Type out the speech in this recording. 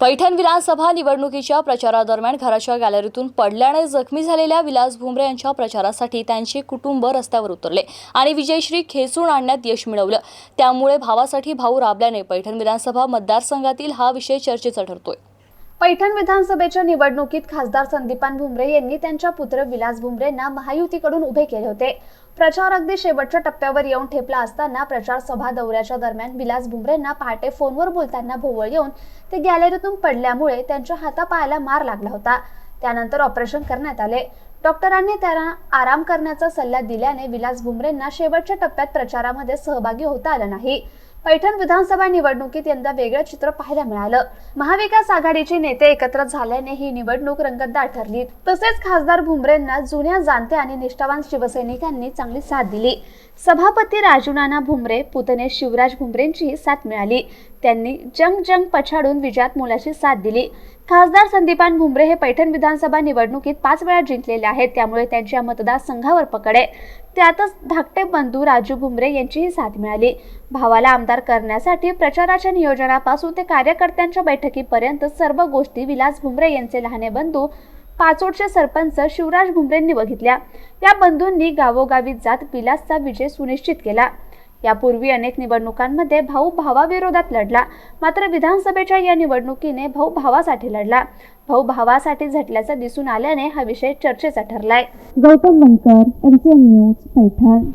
पैठण विधानसभा निवडणुकीच्या प्रचारादरम्यान घराच्या गॅलरीतून पडल्याने जखमी झालेल्या विलास भुमरे यांच्या प्रचारासाठी त्यांचे कुटुंब रस्त्यावर उतरले आणि विजयश्री खेचून आणण्यात यश मिळवलं. त्यामुळे भावासाठी भाऊ राबल्याने पैठण विधानसभा मतदारसंघातील हा विषय चर्चेचा ठरतोय. पैठण विधानसभेच्या निवडणुकीत खासदार संदीपान भुमरे यांनी त्यांच्या पुत्र विलास भुमरेंना महायुतीकडून उभे केले होते. प्रचार अगदी शेवटच्या टप्प्यावर येऊन ठेपला असताना प्रचार सभा दौऱ्याच्या दरम्यान विलास भुमरेंना पहाटे फोनवर बोलताना भोवळ येऊन ते गॅलरीतून पडल्यामुळे त्यांच्या हातापायाला मार लागला होता. त्यानंतर ऑपरेशन करण्यात आले. डॉक्टरांनी त्यांना आराम करण्याचा सल्ला दिल्याने विलास भुमरेंना शेवटच्या टप्प्यात प्रचारामध्ये सहभागी होता आलं नाही. पैठण विधानसभा निवडणुकीत यंदा वेगळं चित्र पाहायला मिळालं. महाविकास आघाडीचे नेते एकत्र झाल्याने ही निवडणूक रंगतदार ठरली तसेच खासदार भुमरेंना जुन्या जाणत्या आणि निष्ठावान शिवसैनिकांनी चांगली साथ दिली. सभापती राजूनाना भुमरे पुतणे शिवराज भुमरेंचीही साथ मिळाली. त्यांनी जंग जंग पछाडून विजयात मोलाची साथ दिली. खासदार संदीपान भुमरे हे पैठण विधानसभा निवडणुकीत पाच वेळा जिंकलेले आहेत. त्यामुळे त्यांच्या मतदारसंघावर पकडे त्यातच धाकटे बंधू राजू भुमरे यांचीही साथ मिळाली. भावाला आमदार करण्यासाठी प्रचाराच्या नियोजनापासून ते कार्यकर्त्यांच्या बैठकीपर्यंत सर्व गोष्टी विलास भुमरे यांचे लहाने बंधू पाचोडचे सरपंच शिवराज भुमरेंनी बघितल्या. या बंधूंनी गावोगावी जात विलासचा विजय सुनिश्चित केला. यापूर्वी अनेक निवडणुकांमध्ये भाऊ भावाविरोधात लढला. मात्र विधानसभेच्या या निवडणुकीने भाऊ भावासाठी लढला. भाऊ भावासाठी झटल्याचं दिसून आल्याने हा विषय चर्चेचा ठरलाय. Gautam Bankar MCN news Paithan.